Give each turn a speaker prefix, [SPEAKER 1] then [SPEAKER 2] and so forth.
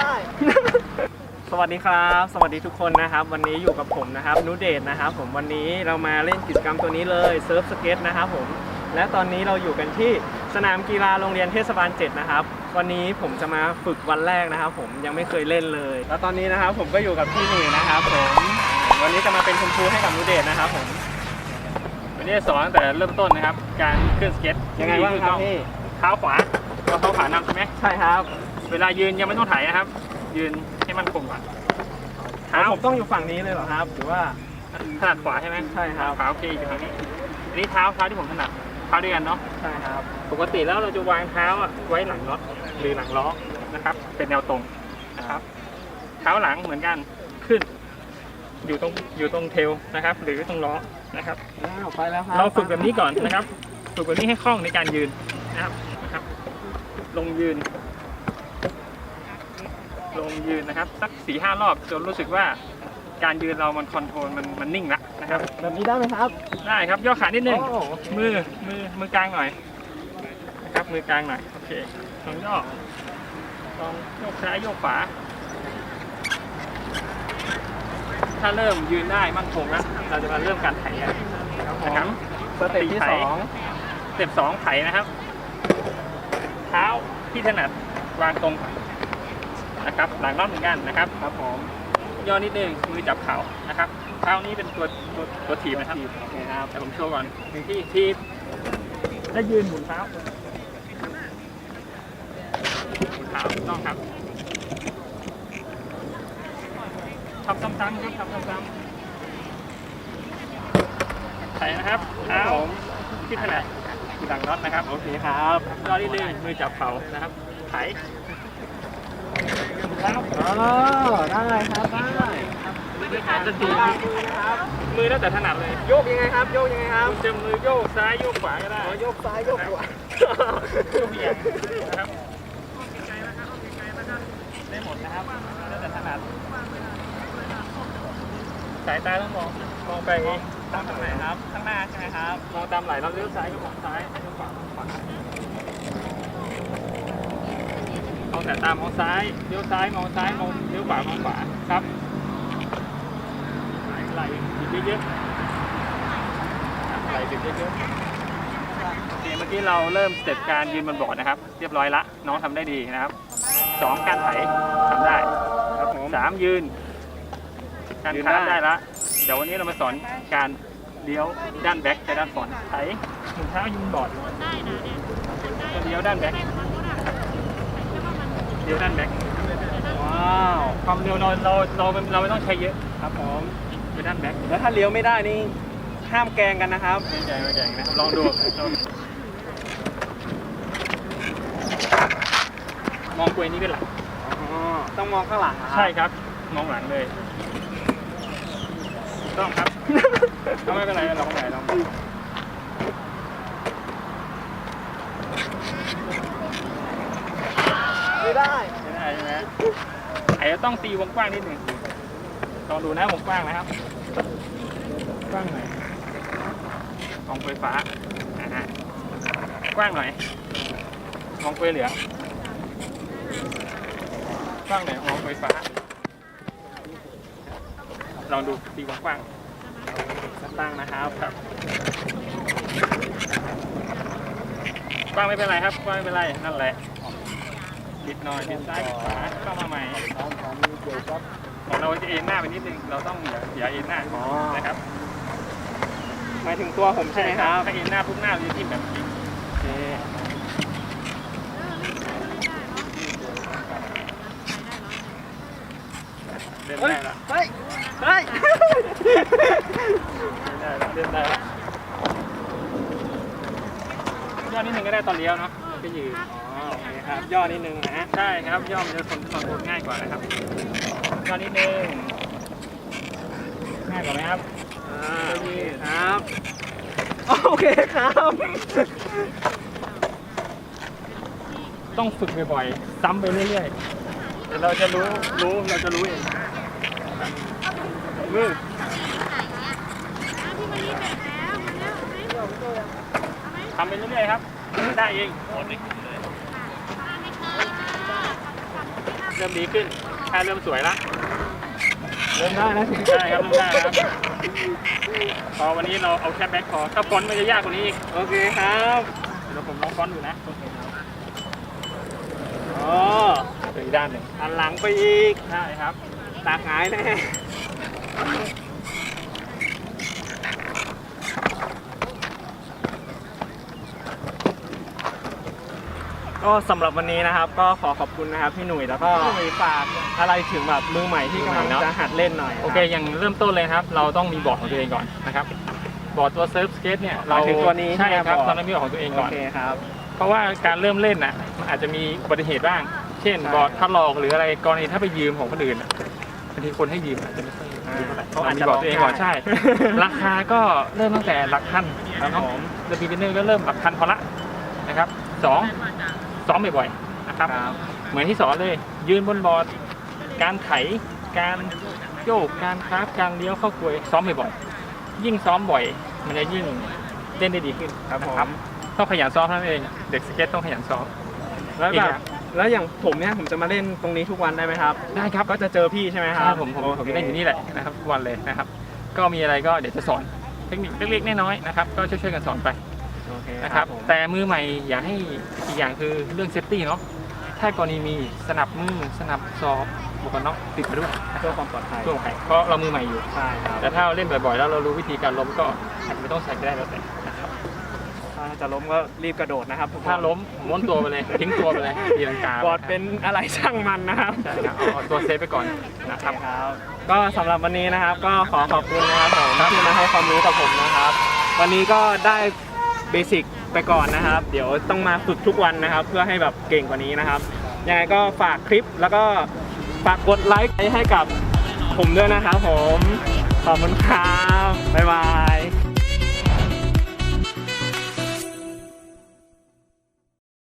[SPEAKER 1] ได้
[SPEAKER 2] สวัสดีครับ สวัสดีทุกคนนะครับ วันนี้อยู่กับผมนะครับนุเดชนะครับ ผมวันนี้เรามาเล่นกิจกรรมตัวนี้เลยเซิร์ฟสเก็ตนะครับผมและตอนนี้เราอยู่กันที่สนามกีฬาโรงเรียนเทศบาล7นะครับ วันนี้ผมจะมาฝึกวันแรกนะครับผมยังไม่เคยเล่นเลย แล้วตอนนี้นะครับผมก็อยู่กับพี่หนุ่ยนะครับผมวันนี้จะมาเป็นคุณครูให้กับนุเดชนะครับผม
[SPEAKER 3] วันนี้จะสอนตั้งแต่เริ่มต้นนะครับ การขึ้นสเก็ต
[SPEAKER 2] ยังไงบ้างครับพี่
[SPEAKER 3] เท้าขวาเราเท้าขวานำใช่ไหม
[SPEAKER 2] ใช่ครับ
[SPEAKER 3] เวลายืนยังไม่ต้องไถ่ายนะครับ ยืนให้มันคงก่อน
[SPEAKER 2] เท้า
[SPEAKER 3] เท้า
[SPEAKER 2] ผมต้องอยู่ฝั่งนี้เลยเหรอครับ หรือว่า
[SPEAKER 3] ถนัดขวาใช่ไหม
[SPEAKER 2] ใช่ครับ
[SPEAKER 3] ขวาโอเคอยู่ทางนี้อันนี้เท้าเท้าที่ผมถนัดเท้าด้วยกันเนาะ
[SPEAKER 2] ใช่ครับ
[SPEAKER 3] ปกติแล้วเราจะวางเท้าอะไว้หลังรถหรือหลังล้อนะครับ เป็นแนวตรงนะครับ เท้าหลังเหมือนกันขึ้น อยู่ตรงอยู่ตรงเทลนะครับ หรือตรงล้อนะครับ
[SPEAKER 2] อ้าวไปแล้วครับ
[SPEAKER 3] เราฝึกแบบนี้ก่อนนะครับ ฝึกแบบนี้ให้คล่องในการยืนนะครับนะครับ ลงยืน ลงยืนนะครับสักสี่ห้ารอบจนรู้สึกว่าการยืนเรามันคอนโทรลมันมันนิ่งละนะครับ
[SPEAKER 2] แบบนี้ได้ไหมครับ
[SPEAKER 3] ได้ครับย่อขานิดนึง
[SPEAKER 2] โอ้โอเค
[SPEAKER 3] มือมือมือกลางหน่อยนะครับมือกลางหน่อยโอเคลองย่อลองโยกซ้ายโยกขวาถ้าเริ่มยืนได้มั่นคงแล้วเราจะมาเริ่มการไถกันนะครับ
[SPEAKER 2] สเต็ปที่สอง
[SPEAKER 3] สเต็ปสองไถนะครับ เท้าที่ถนัดวางตรงก่อ นะครับ หลังรอบเหมือนกันนะครับ
[SPEAKER 2] ครับผม
[SPEAKER 3] ย่อนิดนึงมือจับเข่านะครับเท้านี้เป็นตัวตัวตัวถีบนะครับ
[SPEAKER 2] โอเคครับ
[SPEAKER 3] แต่ผมโชว์ก่อนหนึ่งที่ทีบแล้วยืนหมุนเท้าหมุนเท้าถูกต้องครับทำซ้ำๆครับทำซ้ำๆไถนะครับเท้าที่ถนัดหลังน็อตนะครับ
[SPEAKER 2] โอเคครับ
[SPEAKER 3] ย่อนิดนึงมือจับเข่านะครับไถ เท้า
[SPEAKER 2] อ๋อได้ครับได้
[SPEAKER 3] จะตีมือแล้วแต่ถนัดเลย
[SPEAKER 2] โยกยังไงครับ โยกยังไงครับ
[SPEAKER 3] คุณจะมือโยกซ้ายโยกขวาก็ได้
[SPEAKER 2] อ๋อโยกซ้ายโยกขวา
[SPEAKER 3] โยกเบี่ยงนะครับได้หมดนะครับแล้วแต่ถนัดสายตาต้องมองมองไป
[SPEAKER 2] ตามตรงไหนครับ ข้างหน้าใช่ไหมครับ
[SPEAKER 3] มองตามไหลเราเลี้ยวซ้ายก็มองซ้ายเลี้ยวขวามองขวา เอาแต่ตามมองซ้ายเลี้ยวซ้ายมองซ้ายมองเลี้ยวขวามองขวาครับไหลบิดเยอะๆไหลบิดเยอะๆโอเคเมื่อกี้เราเริ่มสเต็ปการยืนบนบอร์ดนะครับ เรียบร้อยละ น้องทำได้ดีนะครับสองการไถทำได้
[SPEAKER 2] ครับผม
[SPEAKER 3] สามยืน การ
[SPEAKER 2] ยืน
[SPEAKER 3] ขา
[SPEAKER 2] ได้
[SPEAKER 3] ได้ละ เดี๋ยววันนี้เรามาสอนการเลี้ยวด้านแบ็คกับด้านฟรอนต์ไถหมุนเท้ายืนบอร์ดเลี้ยวด้านแบ็คเลี้ ยวด้านแบ็ค
[SPEAKER 2] ว้าว
[SPEAKER 3] ความเร็วเราเราเราเราไม่ต้องใช้เยอะ
[SPEAKER 2] ครับผม
[SPEAKER 3] เลี้ยวด้านแบ็ค
[SPEAKER 2] แล้วถ้าเลี้ยวไม่ได้นี่ห้ามแกล้งกันนะครับ
[SPEAKER 3] ไม่แก่ไม่แก่นะครับลองดูลองมองกลวยนี้เป็นหลัก
[SPEAKER 2] อ๋อต้องมองข้างหลังเหรอครับ
[SPEAKER 3] ใช่ครับ มองหลังเลยต้องครับก็ไม่เป็นไรเราไม่เป็นไรเรา
[SPEAKER 2] ไม่ได้
[SPEAKER 3] ไม่ได้ใช่ไหมไอ้จะต้องตีวงกว้างนิดหนึ่งลองดูนะวงกว้างนะครับ กว้างหน่อยมองไฟฟ้าอ่าฮะกว้างหน่อยมองไฟเหลืองกว้างหน่อยมองไฟฟ้า ลองดูตีวงกว้าง
[SPEAKER 2] ตั้งนะครับ
[SPEAKER 3] ครับกว้างไม่เป็นไรครับกว้างไม่เป็นไรนั่นแหละ บิดหน่อยบิดซ้ายบิดขวาเข้ามาใหม่ของเราจะเอ็นหน้าไปนิดนึงเราต้องอย่าอย่าเอ็นหน้า
[SPEAKER 2] อ๋อ
[SPEAKER 3] นะครับ
[SPEAKER 2] หมายถึงตัวผมใช่ไหมครับ
[SPEAKER 3] ถ้าเอ็นหน้าปุ๊บหน้าเราจะทิ่มแบบนี้
[SPEAKER 2] โอเค
[SPEAKER 3] เล่น
[SPEAKER 2] เฮ้ย
[SPEAKER 3] ได้ละ
[SPEAKER 2] เฮ้ยเฮ้ย
[SPEAKER 3] เล่นได้ละเล่นได้ละย่อนิดนึงก็ได้ตอนเลี้ยวเนาะก็ยืน
[SPEAKER 2] อ๋อโอเคครับย่อนิดนึงนะ
[SPEAKER 3] ใช่ครับย่อมันจะคอนคอนโทรลง่ายกว่านะครับย่อนิดนึงง่ายกว่าไหมครับ
[SPEAKER 2] อ่าโอเคครับโอเคครับ
[SPEAKER 3] ต้องฝึกบ่อยๆซ้ำไปเรื่อยๆเดี๋ยวเราจะรู้รู้เราจะรู้เองมือทำไปเรื่อยๆครับ ได้เองเริ่มดีขึ้นแค่เริ่มสวยละ
[SPEAKER 2] เริ่มได้แล้วสิ
[SPEAKER 3] ได้ครับเริ่มได้ครับพอวันนี้เราเอาแค่แบ็คพอถ้าฟอนต์มันจะยากกว่านี้อีก
[SPEAKER 2] โอเคครับ
[SPEAKER 3] เดี๋ยวผมลองฟอนต์ดูนะ
[SPEAKER 2] อ๋อ
[SPEAKER 3] เดี๋ยวอีกด้านหนึ่ง
[SPEAKER 2] หันหลังไปอีก
[SPEAKER 3] ใช่ครับ
[SPEAKER 2] ตากหงายแน่ ก็สำหรับวันนี้นะครับ ก็ขอขอบคุณนะครับพี่หนุ่ยแล้วก็หนุ่ยฝากอะไรถึงแบบมือใหม่ที่กำลังจะหัดเล่นหน่อยรับ
[SPEAKER 3] โอเคอย่างเริ่มต้นเลยนะครับ เราต้องมีบอร์ดของตัวเองก่อนนะครับบอร์ดตัวเซิร์ฟสเกตเนี่ย
[SPEAKER 2] หมายถึงตัวนี้
[SPEAKER 3] ใช่
[SPEAKER 2] ใช่ไหม
[SPEAKER 3] ครับ
[SPEAKER 2] บอร์ด
[SPEAKER 3] ตอนนั้นมีบอร์ดของตัวเอง
[SPEAKER 2] โอ
[SPEAKER 3] ก่อน
[SPEAKER 2] เคครับ
[SPEAKER 3] เพราะว่าการเริ่มเล่นน่ะมันอาจจะมีอุบัติเหตุบ้าง เช่น
[SPEAKER 2] ใช่
[SPEAKER 3] บอร์ดทัดลอกหรืออะไรกรณีถ้าไปยืมของคนอื่นน่ะบางทีคนให้ยืมอาจจะไม่ค่อย
[SPEAKER 2] อ่า
[SPEAKER 3] ดีเท่าไหร่
[SPEAKER 2] เขาอาจ
[SPEAKER 3] มี
[SPEAKER 2] จะ
[SPEAKER 3] บอร์ดตัวเองก่อน
[SPEAKER 2] ลองได้
[SPEAKER 3] ใช่ ราคาก็เริ่มตั้งแต่หลักพัน
[SPEAKER 2] ครับ
[SPEAKER 3] เนาะ
[SPEAKER 2] ผม
[SPEAKER 3] แล้วบีเบเนอร์ก็เริ่มหลักพันพอละนะครับสอง ซ้อมบ่อยๆนะครับ
[SPEAKER 2] ครับ
[SPEAKER 3] เหมือนที่สอนเลย ยืนบนบอร์ดการไถการโยกการคราฟการเลี้ยวเข้ากลวยซ้อมบ่อยๆยิ่งซ้อมบ่อย มันจะยิ่งเล่นได้ดีขึ้น
[SPEAKER 2] ครับผม
[SPEAKER 3] นะต้องขยันซ้อมเท่านั้นเอง เด็กสเก็ตต้องขยันซ้อม
[SPEAKER 2] แล้ว
[SPEAKER 3] อีก
[SPEAKER 2] แบ
[SPEAKER 3] อบย่าง
[SPEAKER 2] แล้วอย่างผมเนี่ยผมจะมาเล่นตรงนี้ทุกวันได้ไหมครับ
[SPEAKER 3] ได้ครับ
[SPEAKER 2] ก็จะเจอพี่ใช่ไหมค
[SPEAKER 3] ค
[SPEAKER 2] รั
[SPEAKER 3] รั
[SPEAKER 2] บบ
[SPEAKER 3] ผมผมผม
[SPEAKER 2] โเค
[SPEAKER 3] จะได้อยู่นี่แหละนะครับทุกวันเลยนะครับ ก็มีอะไรก็เดี๋ยวจะสอนเทคนิคเล็กๆน้อยๆนะครับ ก็ช่วยๆกันสอนไป
[SPEAKER 2] โอเค
[SPEAKER 3] นะครับ
[SPEAKER 2] ผม
[SPEAKER 3] แต่มือใหม่อย่าให้อีกอย่างคือเรื่องเซฟตี้เนาะถ้ากรณีมีสนับมือสนับซอฟหมวกกันน็อกติดมาด้วยนะค
[SPEAKER 2] เพื่
[SPEAKER 3] รั
[SPEAKER 2] อบความปลอดภัย
[SPEAKER 3] ช่วงไข่เพราะเรามือใหม่อยู่
[SPEAKER 2] ใช่ครับ
[SPEAKER 3] แต่ถ้าเราเล่นบ่อยๆ แล้วเรารู้วิธีการล้มก็อาจจะไม่ต้องใส่ก็ได้แล้วแต่นะครับ
[SPEAKER 2] ถ้าจะล้มก็รีบกระโดดนะครับทุกคน
[SPEAKER 3] ถ้าล้มม้วนตัวไปเลยทิ้งตัวไปเลยตีลังกา
[SPEAKER 2] บอร์ดเป็นอะไรช่างมันนะครับ
[SPEAKER 3] ใช่ครับเอาเอาตัวเซฟไปก่อนนะครับ
[SPEAKER 2] ครับก็สำหรับวันนี้นะครับ ก็ขอขอบคุณนะครับผมที่มาให้ความรู้กับผมนะครับ วันนี้ก็ได้ เบสิกไปก่อนนะครับ เดี๋ยวต้องมาฝึกทุกวันนะครับ เพื่อให้แบบเก่งกว่านี้นะครับ ยังไงก็ฝากคลิปแล้วก็ฝากกดไลค์ให้กับผมด้วยนะครับผม ขอบคุณครับ บ๊ายบาย